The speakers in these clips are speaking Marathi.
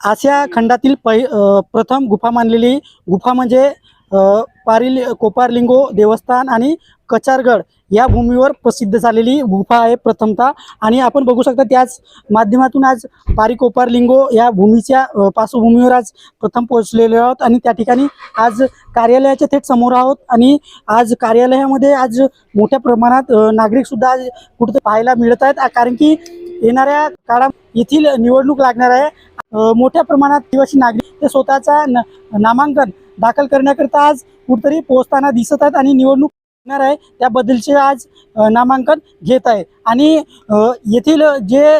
आशिया खंडातील पहि प्रथम गुफा मानलेली गुफा म्हणजे पारिल कोपारलिंगो देवस्थान आणि कचारगड या भूमीवर प्रसिद्ध झालेली गुफा आहे प्रथमतः. आणि आपण बघू शकता त्याच माध्यमातून आज पारिकोपारलिंगो या भूमीच्या पार्श्वभूमीवर आज प्रथम पोहोचलेले आहोत. आणि त्या ठिकाणी आज कार्यालयाच्या थेट समोर आहोत. आणि आज कार्यालयामध्ये आज मोठ्या प्रमाणात नागरिकसुद्धा आज कुठं पाहायला मिळत आहेत. कारण की येणाऱ्या काळात येथील निवडणूक लागणार आहे. मोठ्या प्रमाणात आदिवासी नागरिक ते स्वतःचा न नामांकन दाखल करण्याकरिता आज कुठतरी पोहोचताना दिसत आहेत आणि निवडणूक होणार आहे. त्याबद्दलचे आज नामांकन घेत आहे आणि येथील जे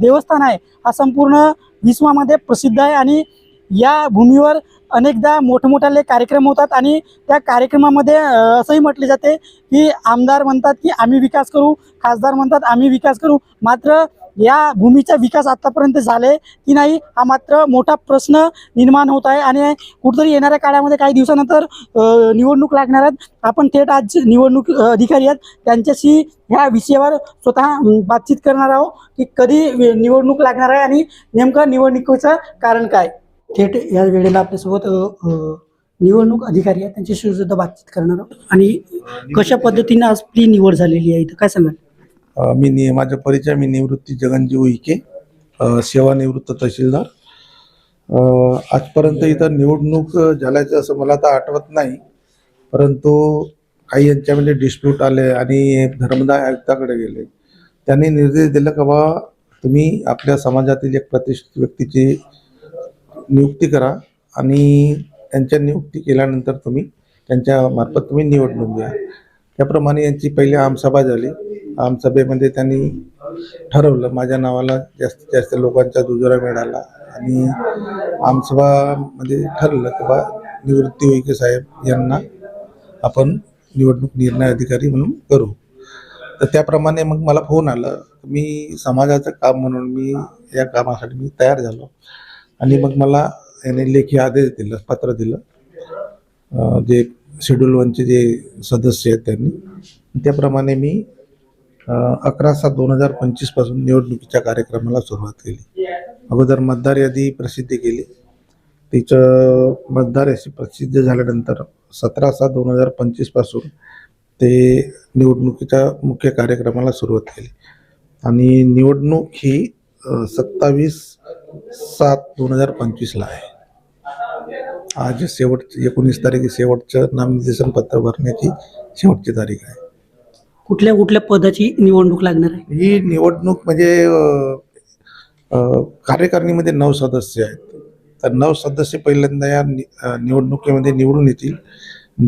देवस्थान आहे हा संपूर्ण विश्वामध्ये प्रसिद्ध आहे आणि या भूमीवर अनेकदा मोठमोठाले कार्यक्रम होतात आणि त्या कार्यक्रमामध्ये असंही म्हटले जाते की आमदार म्हणतात की आम्ही विकास करू खासदार म्हणतात आम्ही विकास करू. मात्र या भूमीचा विकास आतापर्यंत झाले की नाही हा मात्र मोठा प्रश्न निर्माण होत आहे आणि कुठेतरी येणाऱ्या काळामध्ये काही दिवसानंतर निवडणूक लागणार आहेत. आपण थेट आज निवडणूक अधिकारी आहेत. त्यांच्याशी ह्या विषयावर स्वतः बातचीत करणार आहोत की कधी निवडणूक लागणार आहे आणि नेमकं निवडणुकीचं कारण काय? थेट या वेळेला आपल्यासोबत निवडणूक अधिकारी आहेत. त्यांच्याशी सुद्धा बातचीत करणार आहोत. आणि कशा पद्धतीने आज आपली निवड झालेली आहे? इथं काय सांगाल? मी नि माझा परिचय मी निवृत्ती जगनजीव इके सेवानिवृत्त तहसीलदार. आजपर्यंत इथं निवडणूक झाल्याचं असं मला तर आठवत नाही परंतु काही यांच्यामध्ये डिस्प्यूट आले आणि धर्मदाय आयुक्ताकडे गेले. त्यांनी निर्देश दिला का बा तुम्ही आपल्या समाजातील एक प्रतिष्ठित व्यक्तीची नियुक्ती करा आणि त्यांच्या नियुक्ती केल्यानंतर तुम्ही त्यांच्या मार्फत तुम्ही निवडणूक घ्या. त्याप्रमाणे यांची पहिली आमसभा झाली. आमसभेमध्ये त्यांनी ठरवलं माझ्या नावाला जास्तीत जास्त लोकांचा दुजोरा मिळाला आणि आमसभामध्ये ठरलं की बा निवृत्ती वैके साहेब यांना आपण निवडणूक निर्णय अधिकारी म्हणून करू. तर त्याप्रमाणे मग मला फोन आला मी समाजाचं काम म्हणून मी या कामासाठी मी तयार झालो आणि मग मला याने लेखी आदेश दिलं पत्र दिलं. जे शेड्यूल वनचे जे सदस्य आहेत त्यांनी त्याप्रमाणे मी अकरा सात दोन हजार पंचवीसपासून निवडणुकीच्या कार्यक्रमाला सुरुवात केली. अगोदर मतदार यादी प्रसिद्ध केली. तिचं मतदार यादी प्रसिद्ध झाल्यानंतर सतरा सात दोन हजार पंचवीसपासून ते निवडणुकीच्या मुख्य कार्यक्रमाला सुरुवात केली. आणि निवडणूक ही सत्तावीस सात दोन हजार पंचवीसला आहे. आज शेवट एकोणीस तारीख शेवटचं नामनिर्देशन पत्र भरण्याची शेवटची तारीख आहे. कुठल्या कुठल्या पदाची निवडणूक लागणार आहे? ही निवडणूक म्हणजे कार्यकारणीमध्ये कार्यकारिणीमध्ये नऊ सदस्य आहेत. तर नऊ सदस्य पहिल्यांदा या नि- निवडणुकीमध्ये निवडून येतील.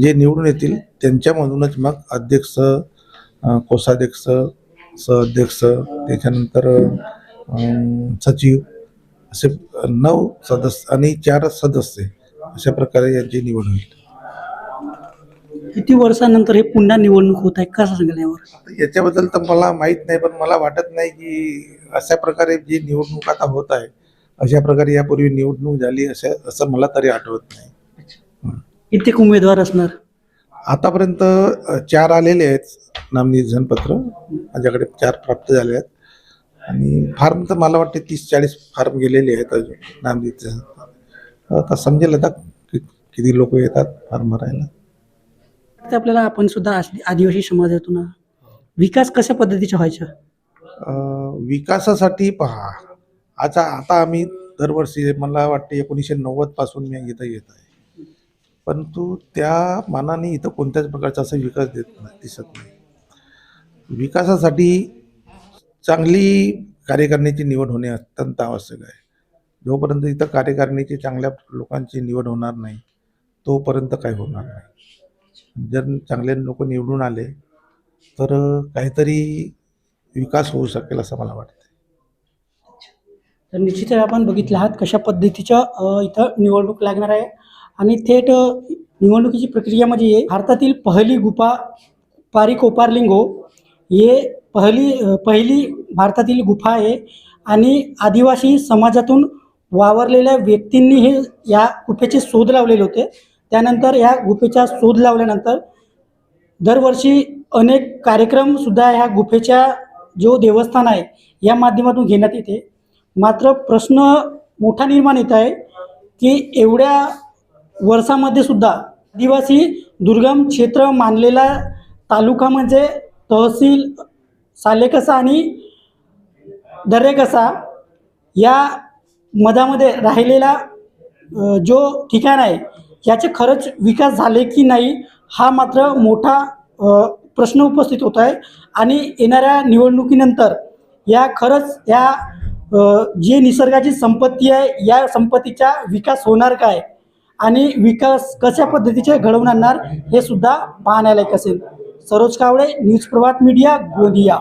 जे निवडून येतील त्यांच्यामधूनच मग अध्यक्ष अ, कोषाध्यक्ष सहअध्यक्ष त्याच्यानंतर सचिव असे नऊ सदस्य आणि चार सदस्य अशा प्रकारे यांची निवड होईल. किती वर्षानंतर हे पुन्हा निवडणूक होत आहे? कसं सांगाल यावर? याच्याबद्दल तर मला माहीत नाही पण मला वाटत नाही की अशा प्रकारे जी निवडणूक आता होत आहे अशा प्रकारे यापूर्वी निवडणूक झाली असं असं मला तरी आठवत नाही. कित्येक उमेदवार असणार? आतापर्यंत अ, चार आलेले आहेत नामनिर्देशन पत्र माझ्याकडे चार प्राप्त झाले आहेत. आणि फार्म तर मला वाटते तीस चाळीस फार्म गेलेले आहेत अजून नामनिर्देशन आता समजेल आता कि- किती लोक येतात फार्म भरायला. ते आपल्याला आपण सुद्धा आस- आदिवासी समाजातून विकास कशा पद्धतीचा व्हायचा? विकासासाठी पहा. आता आता आम्ही दरवर्षी मला वाटते एकोणीसशे नव्वदपासून मी इथं येत आहे. परंतु त्या मानाने इथं कोणत्याच प्रकारचा असा विकास देत नाही दिसत नाही. विकासासाठी चांगली कार्यकारिणीची निवड होणे अत्यंत आवश्यक आहे. जोपर्यंत इथं कार्यकारिणीची चांगल्या लोकांची निवड होणार नाही तोपर्यंत काही होणार नाही. जर चांगले लोक निवडून आले तर काहीतरी विकास होऊ शकेल असं मला वाटतं तर निश्चितच आपण बघितलं आहात कशा पद्धतीच्या इथं निवडणूक लागणार आहे. आणि थेट निवडणुकीची प्रक्रिया म्हणजे भारतातील पहिली गुफा पारी कोपारलिंगो हे पहिली पहिली भारतातील गुफा आहे. आणि आदिवासी समाजातून वावरलेल्या व्यक्तींनी हे या गुफेचे शोध लावलेले होते. त्यानंतर ह्या गुफेचा शोध लावल्यानंतर दरवर्षी अनेक कार्यक्रमसुद्धा ह्या गुफेच्या जो देवस्थान आहे या माध्यमातून घेण्यात येते. मात्र प्रश्न मोठा निर्माण येत आहे की एवढ्या वर्षामध्ये सुद्धा आदिवासी दुर्गम क्षेत्र मानलेला तालुका म्हणजे तहसील सालेकसा आणि दरेकसा या मधामध्ये राहिलेला जो ठिकाण आहे याचे खरंच विकास झाले की नाही हा मात्र मोठा प्रश्न उपस्थित होत आहे. आणि येणाऱ्या निवडणुकीनंतर या खरंच या जी जे निसर्गाची संपत्ती आहे या संपत्तीचा विकास होणार काय? आणि विकास कशा पद्धतीचे घडवून आणणार हे सुद्धा पाहण्यालायक असेल. Saroj Kawale news Prabhat media Gondia.